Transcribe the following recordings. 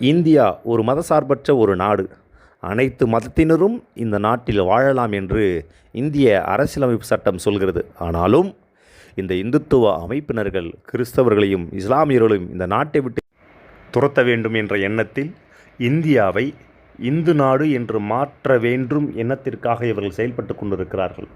India ஒரு மதசார்பற்ற ஒரு நாடு. அனைத்து மதத்தினரும் இந்த நாட்டில் வாழலாம் என்று இந்திய அரசியலமைப்பு சட்டம் சொல்கிறது. ஆனாலும் இந்த இந்துத்துவ அமைப்பினர்கள் கிறிஸ்தவர்களையும் இஸ்லாமியர்களையும் இந்த நாட்டை விட்டு துரத்த வேண்டும் என்ற எண்ணத்தில் இந்தியாவை இந்து நாடு என்று மாற்ற வேண்டும் எண்ணத்திற்காக இவர்கள் செயல்பட்டு கொண்டிருக்கிறார்கள்.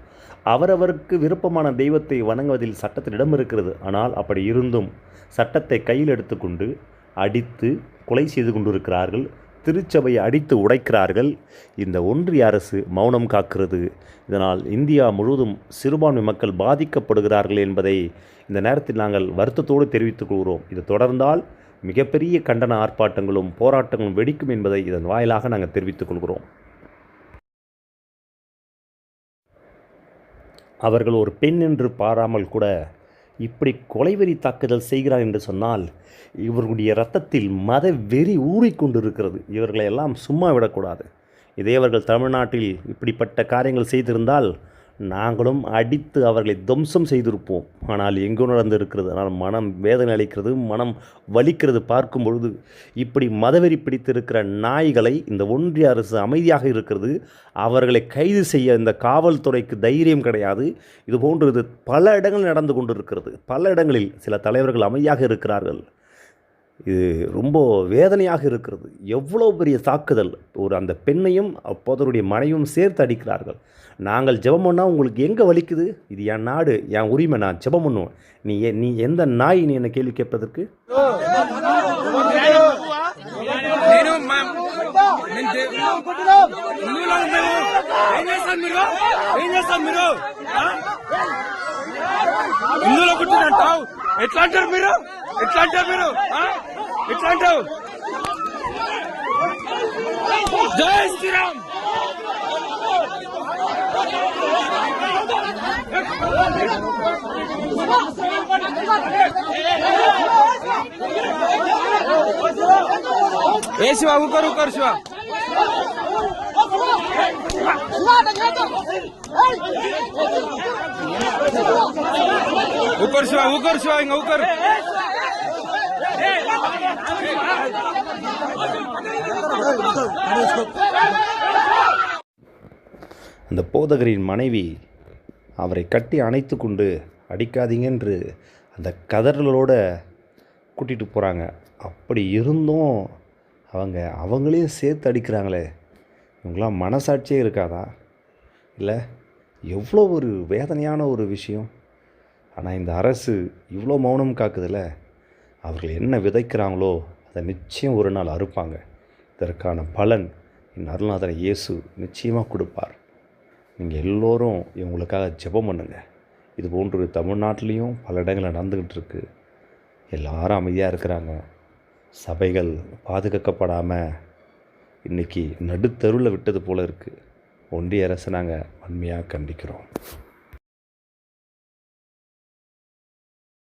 அவரவருக்கு விருப்பமான தெய்வத்தை வணங்குவதில் சட்டத்தில் இடம் இருக்கிறது ஆனால் அப்படி இருந்தும் சட்டத்தை கையில் எடுத்துக்கொண்டு அடித்து கொலை செய்து கொண்டிருக்கிறார்கள் திருச்சபையை அடித்து உடைக்கிறார்கள். இந்த ஒன்றிய அரசு மௌனம் காக்கிறது. இதனால் இந்தியா முழுவதும் சிறுபான்மை மக்கள் பாதிக்கப்படுகிறார்கள் என்பதை இந்த நேரத்தில் நாங்கள் வருத்தத்தோடு தெரிவித்துக் கொள்கிறோம். இது தொடர்ந்தால் மிகப்பெரிய கண்டன ஆர்ப்பாட்டங்களும் போராட்டங்களும் வெடிக்கும் என்பதை இதன் வாயிலாக நாங்கள் தெரிவித்துக் கொள்கிறோம். அவர்கள் ஒரு பெண் என்று பாராமல் கூட இப்படி கொலைவெறி தாக்குதல் செய்கிறார் என்று சொன்னால் இவர்களுடைய இரத்தத்தில் மத வெறி ஊறிக்கொண்டிருக்கிறது இவர்களை எல்லாம் சும்மா விடக்கூடாது. இதே அவர்கள் தமிழ்நாட்டில் இப்படிப்பட்ட காரியங்கள் செய்திருந்தால் நாங்களும் அடித்து அவர்களை துவம்சம் செய்திருப்போம். ஆனால் எங்கோ நடந்திருக்கிறது? ஆனால் மனம் வேதனை அளிக்கிறது மனம் வலிக்கிறது பார்க்கும் பொழுது இப்படி மதவெறி பிடித்திருக்கிற நாய்களை இந்த ஒன்றிய அரசு அமைதியாக இருக்கிறது. அவர்களை கைது செய்ய இந்த காவல்துறைக்கு தைரியம் கிடையாது. இது போன்றது பல இடங்களில் நடந்து கொண்டிருக்கிறது. பல இடங்களில் சில தலைவர்கள் அமைதியாக இருக்கிறார்கள். இது ரொம்ப வேதனையாக இருக்கிறது எவ்வளோ பெரிய தாக்குதல் ஒரு அந்த பெண்ணையும் அப்போதருடைய மனைவியும் சேர்த்து அடிக்கிறார்கள் நாங்கள் ஜெபம் பண்ணால் உங்களுக்கு எங்கே வலிக்குது இது என் நாடு என் உரிமை நான் ஜெபம் பண்ணுவேன் நீ எ- நீ எந்த நாய் நீ என்னை கேள்வி கேட்பதற்கு నేను మా నేను దే- హిందువులం మేము ఏం చేస్తాం మీరు ఏం చేస్తాం మీరు ఆ? హిందువులో పుట్టినట్టావు ఎట్లా అంటారు మీరు ఎట్లా అంటారు మీరు ఆ? ఎట్లా అంటావు జై శ్రీరామ్ ఏ శివ ఊకరు ఊకరు శివ ఊకరు శివ ఊకరు శివ ఇంకా ఊకరు அந்த போதகரின் மனைவி அவரை கட்டி அணைத்து கொண்டு அடிக்காதீங்க என்று அந்த கதறலோட கூட்டிகிட்டு போகிறாங்க அப்படி இருந்தும் அவங்க அவங்களையும் சேர்த்து அடிக்கிறாங்களே. இவங்களாம் மனசாட்சியே இருக்காதா? இல்லை எவ்வளோ ஒரு வேதனையான ஒரு விஷயம். ஆனால் இந்த அரசு இவ்வளோ மௌனம் காக்குதுல்ல? அவர்கள் என்ன விதைக்கிறாங்களோ அதை நிச்சயம் ஒரு நாள் அறுப்பாங்க. இதற்கான பலன் என் அருள்நாதர் இயேசு நிச்சயமாக கொடுப்பார். நீங்கள் எல்லோரும் இவங்களுக்காக ஜெபம் பண்ணுங்க. இது போன்று தமிழ்நாட்டிலையும் பல இடங்களில் நடந்துக்கிட்டு இருக்குது எல்லாரும் அமைதியாக இருக்கிறாங்க. சபைகள் பாதுகாக்கப்படாமல் இன்றைக்கி நடுத்தருவில் விட்டது போல் இருக்குது ஒன்றிய அரசு நாங்கள் வன்மையாக கண்டிக்கிறோம்.